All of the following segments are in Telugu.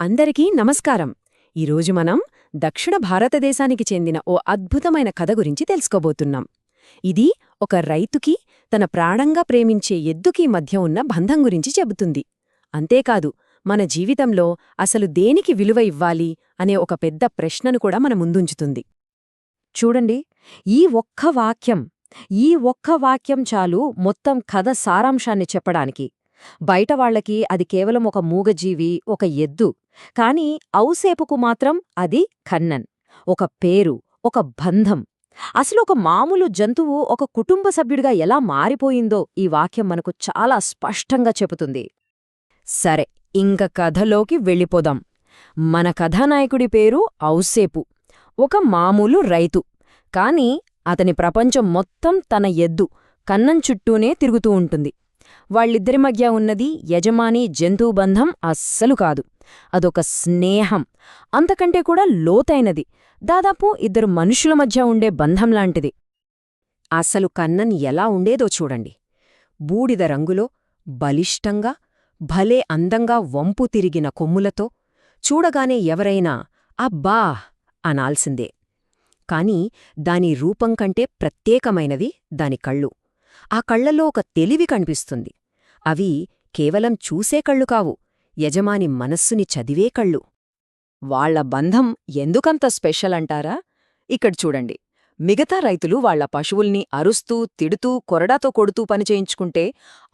అందరికీ నమస్కారం. ఈరోజు మనం దక్షిణ భారతదేశానికి చెందిన ఓ అద్భుతమైన కథ గురించి తెలుసుకోబోతున్నాం. ఇది ఒక రైతుకి తన ప్రాణంగా ప్రేమించే ఎద్దుకి మధ్య ఉన్న బంధం గురించి చెబుతుంది. అంతేకాదు మన జీవితంలో అసలు దేనికి విలువ ఇవ్వాలి అనే ఒక పెద్ద ప్రశ్నను కూడా మన ముందుంచుతుంది. చూడండి ఈ ఒక్క వాక్యం ఈ ఒక్క వాక్యం చాలు మొత్తం కథ సారాంశాన్ని చెప్పడానికి. బయట వాళ్ళకి అది కేవలం ఒక మూగజీవి ఒక ఎద్దు. కాని ఔసేపుకు మాత్రం అది కన్నన్ ఒక పేరు ఒక బంధం. అసలు ఒక మామూలు జంతువు ఒక కుటుంబ సభ్యుడిగా ఎలా మారిపోయిందో ఈ వాక్యం మనకు చాలా స్పష్టంగా చెబుతుంది. సరే ఇంక కథలోకి వెళ్ళిపోదాం. మన కథానాయకుడి పేరు ఔసేపు. ఒక మామూలు రైతు. కాని అతని ప్రపంచం మొత్తం తన ఎద్దు కన్నం చుట్టూనే తిరుగుతూ ఉంటుంది. వాళ్ళిద్దరి మధ్య ఉన్నది యజమాని జంతుబంధం అస్సలు కాదు. అదొక స్నేహం. అంతకంటే కూడా లోతైనది. దాదాపు ఇద్దరు మనుషుల మధ్య ఉండే బంధంలాంటిది అసలు కన్నన్ ఎలా ఉండేదో చూడండి. బూడిద రంగులో బలిష్టంగా భలే అందంగా వంపు తిరిగిన కొమ్ములతో చూడగానే ఎవరైనా అబ్బా అనాల్సిందే. కాని దాని రూపం కంటే ప్రత్యేకమైనది దాని కళ్ళు. ఆ కళ్ళలో ఒక తెలివి కనిపిస్తుంది. అవి కేవలం చూసే కళ్ళు కావు యజమాని మనస్సుని చదివే కళ్ళు. వాళ్ళ బంధం ఎందుకంత స్పెషల్ అంటారా? ఇక్కడ చూడండి. మిగతా రైతులు వాళ్ళ పశువుల్ని అరుస్తూ తిడుతూ కొరడాతో కొడుతూ పనిచేయించుకుంటే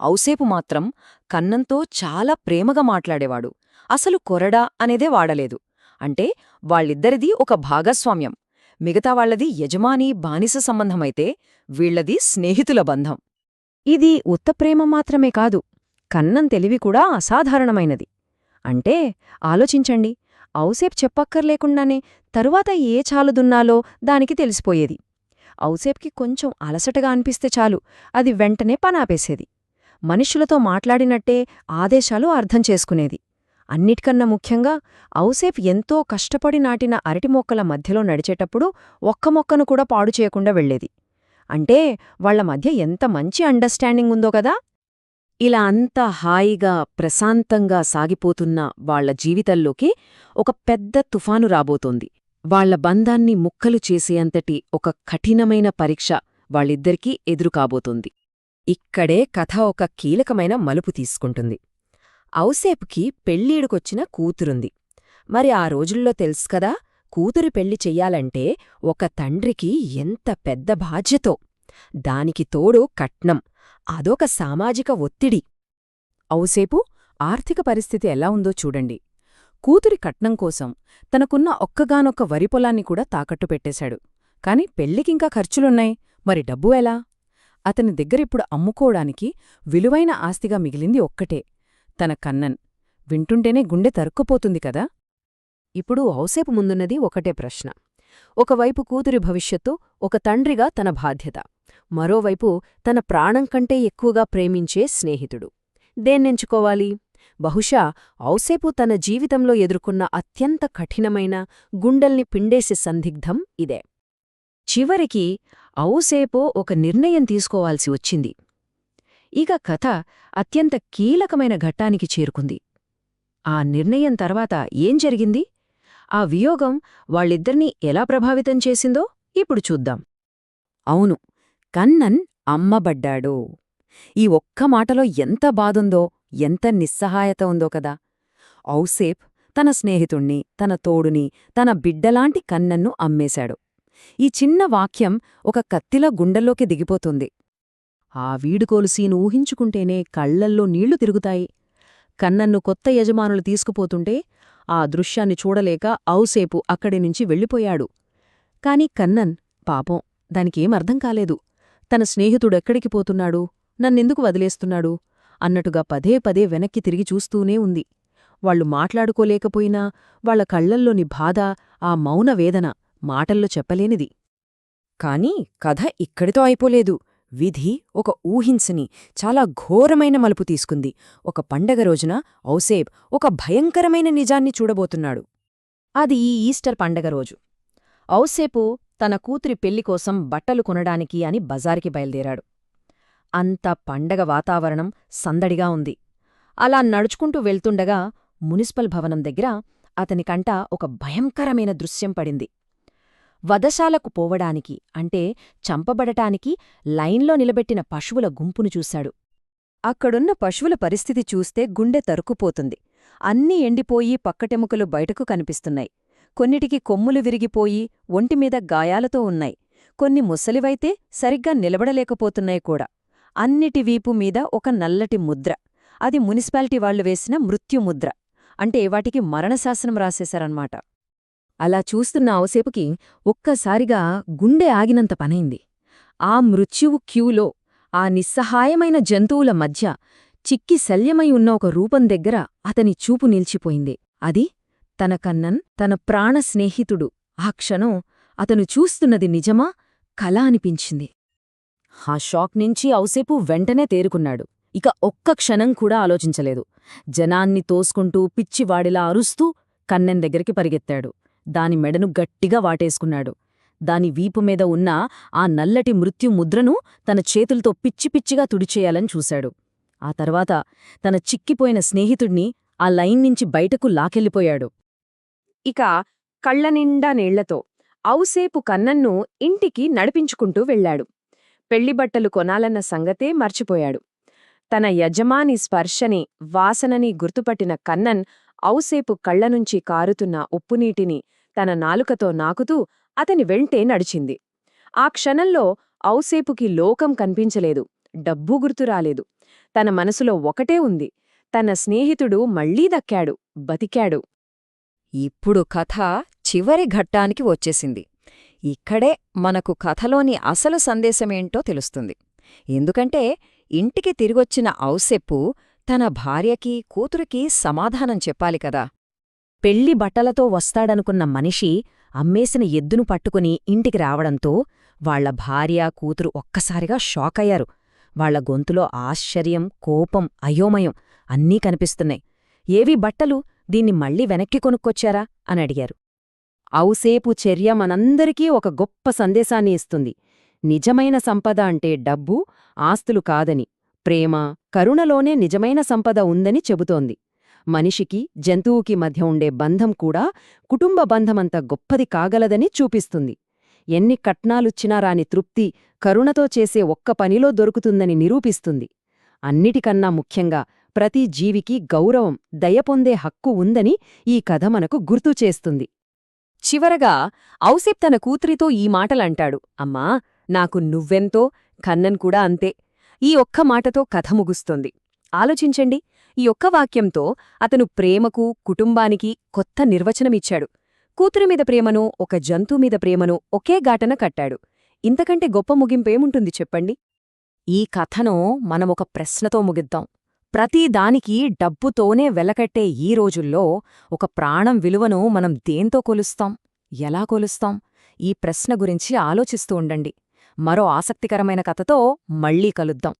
ఔసేపు మాత్రం కన్నంతో చాలా ప్రేమగా మాట్లాడేవాడు. అసలు కొరడా అనేదే వాడలేదు. అంటే వాళ్ళిద్దరిది ఒక భాగస్వామ్యం. మిగతా వాళ్ళది యజమాని బానిస సంబంధమైతే వీళ్ళది స్నేహితుల బంధం. ఇది ఉత్తప్రేమ మాత్రమే కాదు కన్నం తెలివి కూడా అసాధారణమైనది. అంటే ఆలోచించండి ఔసేప్ చెప్పక్కర్లేకుండానే తరువాత ఏ చాలుదున్నాలో దానికి తెలిసిపోయేది. ఔసేప్కి కొంచెం అలసటగా అనిపిస్తే చాలు అది వెంటనే పనాపేసేది. మనుషులతో మాట్లాడినట్టే ఆదేశాలు అర్థం చేసుకునేది. అన్నిటికన్నా ముఖ్యంగా ఔసేఫ్ ఎంతో కష్టపడి నాటిన అరటి మొక్కల మధ్యలో నడిచేటప్పుడు ఒక్క మొక్కను కూడా పాడు చేయకుండా వెళ్ళేది అంటే వాళ్ళ మధ్య ఎంత మంచి అండర్స్టాండింగ్ ఉందో కదా! ఇలా అంత హాయిగా ప్రశాంతంగా సాగిపోతున్న వాళ్ళ జీవితంలోకి ఒక పెద్ద తుఫాను రాబోతోంది. వాళ్ళ బంధాన్ని ముక్కలు చేసేంతటి ఒక కఠినమైన పరీక్ష వాళ్ళిద్దరికీ ఎదురుకాబోతోంది. ఇక్కడే కథ ఒక కీలకమైన మలుపు తీసుకుంటుంది. ఔసేపుకి పెళ్ళీడుకొచ్చిన కూతురుంది. మరి ఆ రోజుల్లో తెలుసుకదా కూతురి పెళ్ళి చెయ్యాలంటే ఒక తండ్రికి ఎంత పెద్ద బాధ్యతో. దానికి తోడు కట్నం అదొక సామాజిక ఒత్తిడి. ఔసేపు ఆర్థిక పరిస్థితి ఎలా ఉందో చూడండి. కూతురి కట్నం కోసం తనకున్న ఒక్కగానొక్క వరి పొలాన్ని కూడా తాకట్టు పెట్టేశాడు. కాని పెళ్ళికింకా ఖర్చులున్నాయి. మరి డబ్బు ఎలా? అతని దగ్గరిప్పుడు అమ్ముకోవడానికి విలువైన ఆస్తిగా మిగిలింది ఒక్కటే. తన కన్నన్. వింటుంటేనే గుండె తరుక్కుపోతుంది కదా? ఇప్పుడు ఔసేపు ముందున్నది ఒకటే ప్రశ్న. ఒకవైపు కూతురి భవిష్యత్తు ఒక తండ్రిగా తన బాధ్యత. మరోవైపు తన ప్రాణం కంటే ఎక్కువగా ప్రేమించే స్నేహితుడు. దేన్నెంచుకోవాలి? బహుశా ఔసేపు తన జీవితంలో ఎదుర్కొన్న అత్యంత కఠినమైన గుండెల్ని పిండేసే సందిగ్ధం ఇదే. చివరికి ఔసేపు ఒక నిర్ణయం తీసుకోవాల్సి వచ్చింది. ఇక కథ అత్యంత కీలకమైన ఘట్టానికి చేరుకుంది. ఆ నిర్ణయం తర్వాత ఏం జరిగింది? ఆ వియోగం వాళ్ళిద్దరినీ ఎలా ప్రభావితం చేసిందో ఇప్పుడు చూద్దాం. అవును కన్నన్ అమ్మబడ్డాడు. ఈ ఒక్క మాటలో ఎంత బాదుందో ఎంత నిస్సహాయత ఉందో కదా! ఔసేప్ తన స్నేహితుణ్ణి తన తోడుని తన బిడ్డలాంటి కన్నన్ను అమ్మేశాడు. ఈ చిన్న వాక్యం ఒక కత్తిల గుండెల్లోకి దిగిపోతుంది. ఆ వీడుకోలు సీను ఊహించుకుంటేనే కళ్ళల్లో నీళ్ళు తిరుగుతాయి. కన్నన్ను కొత్త యజమానులు తీసుకుపోతుంటే ఆ దృశ్యాన్ని చూడలేక ఔసేపు అక్కడి నుంచి వెళ్ళిపోయాడు. కాని కన్నన్ పాపం దానికేమర్థం కాలేదు. తన స్నేహితుడెక్కడికి పోతున్నాడు? నన్నెందుకు వదిలేస్తున్నాడు? అన్నట్టుగా పదే పదే వెనక్కి తిరిగి చూస్తూనే ఉంది. వాళ్ళు మాట్లాడుకోలేకపోయినా వాళ్ళ కళ్ళల్లోని బాధ ఆ మౌన వేదన మాటల్లో చెప్పలేనిది. కాని కథ ఇక్కడితో అయిపోలేదు. విధి ఒక ఊహించని చాలా ఘోరమైన మలుపు తీసుకుంది. ఒక పండగ రోజున ఔసేబ్ ఒక భయంకరమైన నిజాన్ని చూడబోతున్నాడు. అది ఈ ఈస్టర్ పండగ రోజు. ఔసేపు తన కూతురి పెళ్ళికోసం బట్టలు కొనడానికి అని బజారుకి బయలుదేరాడు. అంత పండగ వాతావరణం సందడిగా ఉంది. అలా నడుచుకుంటూ వెళ్తుండగా మునిసిపల్ భవనం దగ్గర అతనికంట ఒక భయంకరమైన దృశ్యం పడింది. వధశాలకు పోవడానికి అంటే చంపబడటానికి లైన్లో నిలబెట్టిన పశువుల గుంపును చూశాడు. అక్కడున్న పశువుల పరిస్థితి చూస్తే గుండె తరుక్కుపోతుంది. అన్నీ ఎండిపోయి పక్కటెముకలు బయటకు కనిపిస్తున్నాయి. కొన్నిటికి కొమ్ములు విరిగిపోయి ఒంటిమీద గాయాలతో ఉన్నాయి. కొన్ని ముసలివైతే సరిగ్గా నిలబడలేకపోతున్నాయి కూడా. అన్నిటి వీపు మీద ఒక నల్లటి ముద్ర. అది మున్సిపాలిటీ వాళ్ళు వేసిన మృత్యుముద్ర. అంటే వాటికి మరణశాసనం రాసేశారన్నమాట. అలా చూస్తున్న అవసేపుకి ఒక్కసారిగా గుండె ఆగినంత పనైంది. ఆ మృత్యువు క్యూలో ఆ నిస్సహాయమైన జంతువుల మధ్య చిక్కి శల్యమై ఉన్న ఒక రూపం దగ్గర అతని చూపు నిలిచిపోయింది. అది తన కన్నన్ తన ప్రాణ స్నేహితుడు. ఆ క్షణం అతను చూస్తున్నది నిజమా కళ అనిపించింది. ఆ షాక్ నుంచి ఔసేపు వెంటనే తేరుకున్నాడు. ఇక ఒక్క క్షణం కూడా ఆలోచించలేదు. జనాన్ని తోసుకుంటూ పిచ్చివాడిలా అరుస్తూ కన్నెన్ దగ్గరికి పరిగెత్తాడు. దాని మెడను గట్టిగా వాటేసుకున్నాడు. దాని వీపు మీద ఉన్న ఆ నల్లటి మృత్యు ముద్రను తన చేతులతో పిచ్చి పిచ్చిగా తుడిచేయాలని చూశాడు. ఆ తర్వాత తన చిక్కిపోయిన స్నేహితుణ్ణి ఆ లైన్ నుంచి బయటకు లాకెళ్ళిపోయాడు. ఇక కళ్ళనిండా నీళ్ళతో ఔసేపు కన్నన్ను ఇంటికి నడిపించుకుంటూ వెళ్ళాడు. పెళ్ళిబట్టలు కొనాలన్న సంగతే మర్చిపోయాడు. తన యజమాని స్పర్శని వాసనని గుర్తుపట్టిన కన్నన్ ఔసేపు కళ్ళనుంచి కారుతున్న ఉప్పునీటిని తన నాలుకతో నాకుతూ అతని వెంటే నడిచింది. ఆ క్షణంలో ఔసేపుకి లోకం కనిపించలేదు డబ్బు గుర్తురాలేదు తన మనసులో ఒకటే ఉంది తన స్నేహితుడు మళ్ళీ దక్కాడు బతికాడు. ఇప్పుడు కథ చివరి ఘట్టానికి వచ్చేసింది. ఇక్కడే మనకు కథలోని అసలు సందేశమేంటో తెలుస్తుంది. ఎందుకంటే ఇంటికి తిరిగొచ్చిన ఔసెప్పు తన భార్యకి కూతురికి సమాధానం చెప్పాలి కదా. పెళ్ళి బట్టలతో వస్తాడనుకున్న మనిషి అమ్మేసిన ఎద్దును పట్టుకుని ఇంటికి రావడంతో వాళ్ళ భార్య కూతురు ఒక్కసారిగా షాకయ్యారు. వాళ్ళ గొంతులో ఆశ్చర్యం కోపం అయోమయం అన్నీ కనిపిస్తున్నాయి. ఏవి బట్టలు? దీన్ని మళ్ళీ వెనక్కి కొనుక్కొచ్చారా? అని అడిగారు. ఔసేపు చర్య మనందరికీ ఒక గొప్ప సందేశాన్ని ఇస్తుంది. నిజమైన సంపద అంటే డబ్బు ఆస్తులు కాదని. ప్రేమ కరుణలోనే నిజమైన సంపద ఉందని చెబుతోంది. మనిషికి జంతువుకి మధ్య ఉండే బంధం కూడా కుటుంబ బంధమంత గొప్పది కాగలదని చూపిస్తుంది. ఎన్ని కట్నాలుచ్చినా రాని తృప్తి కరుణతో చేసే ఒక్క పనిలో దొరుకుతుందని నిరూపిస్తుంది. అన్నిటికన్నా ముఖ్యంగా ప్రతి జీవికి గౌరవం దయపొందే హక్కు ఉందని ఈ కథ మనకు గుర్తు చేస్తుంది. చివరగా ఔసేప్ తన కూతురితో ఈ మాటలంటాడు. అమ్మా నాకు నువ్వెంతో కన్నన్ కూడా అంతే. ఈ ఒక్క మాటతో కథ ముగుస్తుంది. ఆలోచించండి ఈ ఒక్క వాక్యంతో అతను ప్రేమకు కుటుంబానికి కొత్త నిర్వచనమిచ్చాడు. కూతురు మీద ప్రేమను ఒక జంతు మీద ప్రేమను ఒకే ఘాటన కట్టాడు. ఇంతకంటే గొప్ప ముగింపేముంటుంది చెప్పండి? ఈ కథను మనమొక ప్రశ్నతో ముగిద్దాం. ప్రతిదానికి డబ్బుతోనే వెలకట్టే ఈ రోజుల్లో ఒక ప్రాణం విలువను మనం దేంతో కొలుస్తాం? ఎలా కొలుస్తాం? ఈ ప్రశ్న గురించి ఆలోచిస్తూ ఉండండి. మరో ఆసక్తికరమైన కథతో మళ్ళీ కలుద్దాం.